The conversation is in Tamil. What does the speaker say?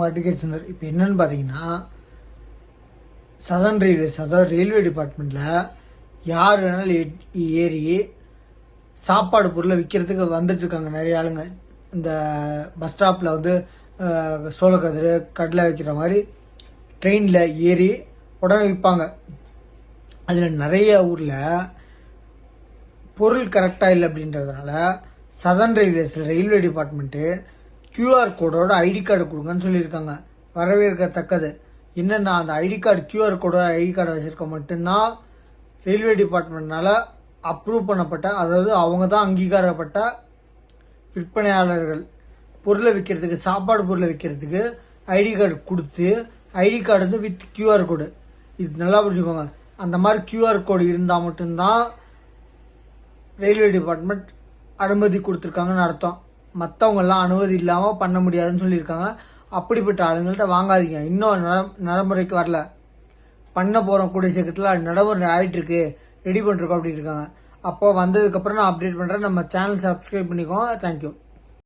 உங்கள் அட்வொகேட் சுந்தர் இப்போ என்னன்னு பார்த்தீங்கன்னா சதர்ன் ரயில்வேஸ் அதாவது ரயில்வே டிபார்ட்மெண்ட்டில் யார் வேணாலும் ஏ- ஏறி சாப்பாடு பொருளை விற்கிறதுக்கு வந்துட்டுருக்காங்க நிறைய ஆளுங்க. இந்த பஸ் ஸ்டாப்பில் வந்து சோளக்கதிர் கடலை வைக்கிற மாதிரி ட்ரெயினில் ஏறி உடனே விற்பாங்க அதில் நிறைய ஊரில் பொருள் கரெக்டாக இல்லை அப்படின்றதுனால சதர்ன் ரயில்வேஸில் ரயில்வே டிபார்ட்மெண்ட்டு கியூஆர் கோடோட ஐடி கார்டு கொடுங்கன்னு சொல்லியிருக்காங்க. வரவேற்கத்தக்கது. என்னென்னா அந்த ஐடி கார்டு கியூஆர் கோடோட ஐடி கார்டு வச்சுருக்க மட்டும்தான் ரயில்வே டிபார்ட்மெண்ட்னால அப்ரூவ் பண்ணப்பட்ட அதாவது அவங்க தான் அங்கீகாரப்பட்ட விற்பனையாளர்கள். பொருளை விற்கிறதுக்கு சாப்பாடு பொருளை விற்கிறதுக்கு ஐடி கார்டு கொடுத்து ஐடி கார்டு வந்து வித் கியூஆர் கோடு இது நல்லா புரிஞ்சுக்கோங்க. அந்த மாதிரி கியூஆர் கோடு இருந்தால் மட்டும்தான் ரயில்வே டிபார்ட்மெண்ட் அனுமதி கொடுத்துருக்காங்கன்னு அர்த்தம். மற்றவங்க எல்லாம் அனுமதி இல்லாமல் பண்ண முடியாதுன்னு சொல்லியிருக்காங்க. அப்படிப்பட்ட ஆளுங்கள்ட்ட வாங்காதீங்க. இன்னும் நடைமுறைக்கு வரல. பண்ண போகிறோம் கூடிய சீக்கிரத்தில் நடைமுறை ஆகிட்டுருக்கு ரெடி பண்ணிருக்கோம் அப்படின்னு இருக்காங்க. அப்போ வந்ததுக்கப்புறம் நான் அப்டேட் பண்ணுறேன் நம்ம சேனல் சப்ஸ்கிரைப் பண்ணிக்கோங்க. தேங்க்யூ